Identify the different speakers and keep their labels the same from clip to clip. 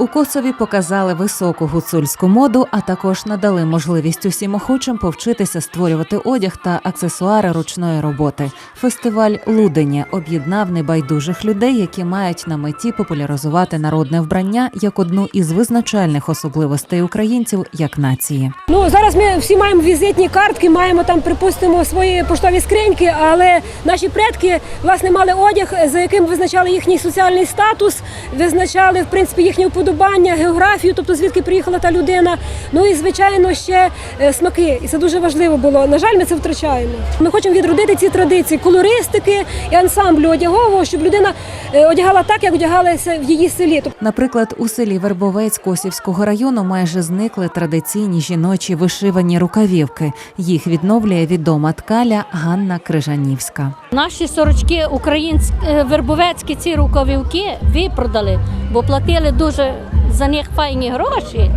Speaker 1: У Косові показали високу гуцульську моду, а також надали можливість усім охочим повчитися створювати одяг та аксесуари ручної роботи. Фестиваль Луденя об'єднав небайдужих людей, які мають на меті популяризувати народне вбрання як одну із визначальних особливостей українців як нації.
Speaker 2: Ну зараз ми всі маємо візитні картки, маємо там, припустимо, свої поштові скриньки, але наші предки власне мали одяг, за яким визначали їхній соціальний статус, визначали в принципі їхні вподобання, географію, тобто звідки приїхала та людина. Ну і звичайно ще е, смаки. І це дуже важливо було. На жаль, ми це втрачаємо. Ми хочемо відродити ці традиції колористики і ансамблю одягового, щоб людина е, одягала так, як одягалася в її селі.
Speaker 1: Наприклад, у селі Вербовець Косівського району майже зникли традиційні жіночі вишивані рукавівки. Їх відновлює відома ткаля Ганна Крижанівська.
Speaker 3: Наші сорочки українські е, вербовецькі ці рукавівки випродали, бо платили дуже за них файні гроші.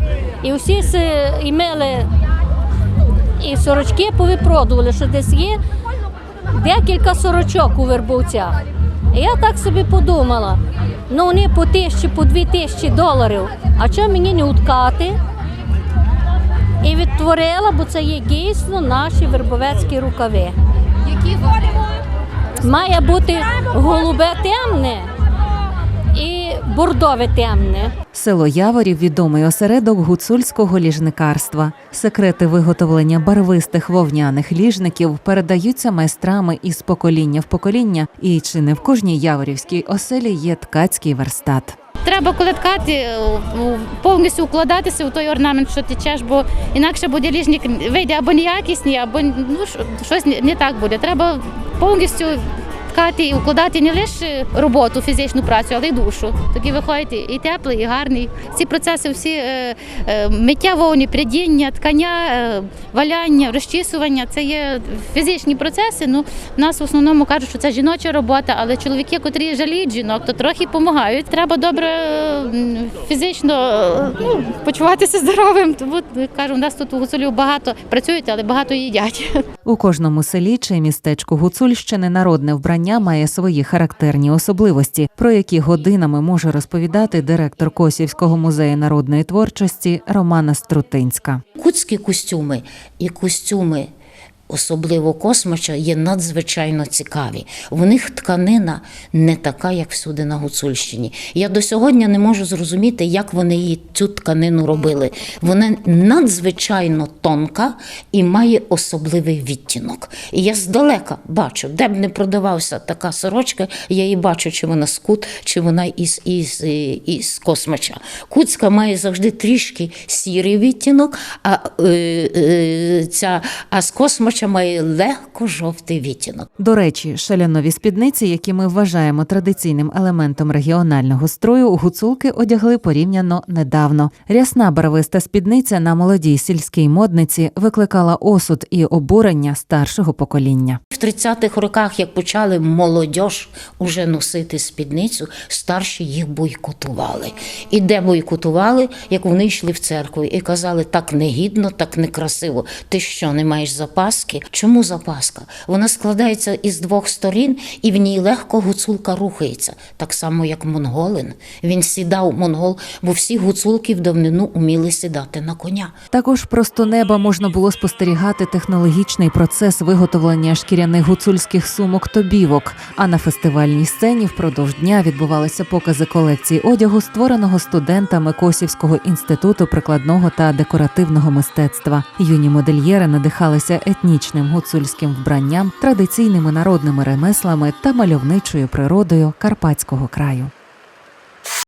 Speaker 3: І всі імели і сорочки повипродували, що десь є декілька сорочок у вербовцях. І я так собі подумала: ну вони по тисячі, по дві тисячі доларів. А чого мені не уткати? І відтворила, бо це є дійсно наші вербовецькі рукави. Має бути голубе темне бордове темне.
Speaker 1: Село Яворів відомий осередок гуцульського ліжникарства. Секрети виготовлення барвистих вовняних ліжників передаються майстрами із покоління в покоління, і чи не в кожній яворівській оселі є ткацький верстат.
Speaker 4: Треба коли ткати, е, повністю укладатися у той орнамент, що течеш, бо інакше буде ліжник вийде або неякісний, або ну, щось не- не так буде. Треба повністю ткати і укладати не лише роботу, фізичну працю, але й душу. Тоді виходить і теплий, і гарний. Ці процеси всі е, е, миття вовні, прядіння, ткання, е, валяння, розчісування це є фізичні процеси. Ну, в нас в основному кажуть, що це жіноча робота, але чоловіки, котрі жаліють жінок, то трохи допомагають. Треба добре фізично ну, почуватися здоровим. Тому кажу, у нас тут у гуцулів багато працюють, але багато їдять.
Speaker 1: У кожному селі чи містечку Гуцульщини народне вбрання має свої характерні особливості, про які годинами може розповідати директор Косівського музею народної творчості Романа Струтинська.
Speaker 5: Куцькі костюми і костюми, особливо космача, є надзвичайно цікаві. В них тканина не така, як всюди на Гуцульщині. Я до сьогодні не можу зрозуміти, як вони її цю тканину робили. Вона надзвичайно тонка і має особливий відтінок. І я здалека бачу, де б не продавався така сорочка, я її бачу, чи вона з кут, чи вона із, із, із космача. Куцька має завжди трішки сірий відтінок, а, е, е, ця, а з космача має легко жовтий відтінок.
Speaker 1: До речі, шалянові спідниці, які ми вважаємо традиційним елементом регіонального строю, гуцулки одягли порівняно недавно. Рясна барвиста спідниця на молодій сільській модниці викликала осуд і обурення старшого покоління.
Speaker 5: В 30-х роках, як почали молодь уже носити спідницю, старші їх бойкотували. І де бойкотували, як вони йшли в церкву і казали, так негідно, так некрасиво. Ти що, не маєш запаски? Чому запаска? Вона складається із двох сторін, і в ній легко гуцулка рухається, так само, як монголин. Він сідав монгол, бо всі гуцулки в давнину уміли сідати на коня.
Speaker 1: Також просто неба можна було спостерігати технологічний процес виготовлення шкіряних гуцульських сумок тобівок. А на фестивальній сцені впродовж дня відбувалися покази колекції одягу, створеного студентами Косівського інституту прикладного та декоративного мистецтва. Юні модельєри надихалися етнічним гуцульським вбранням, традиційними народними ремеслами та мальовничою природою карпатського краю.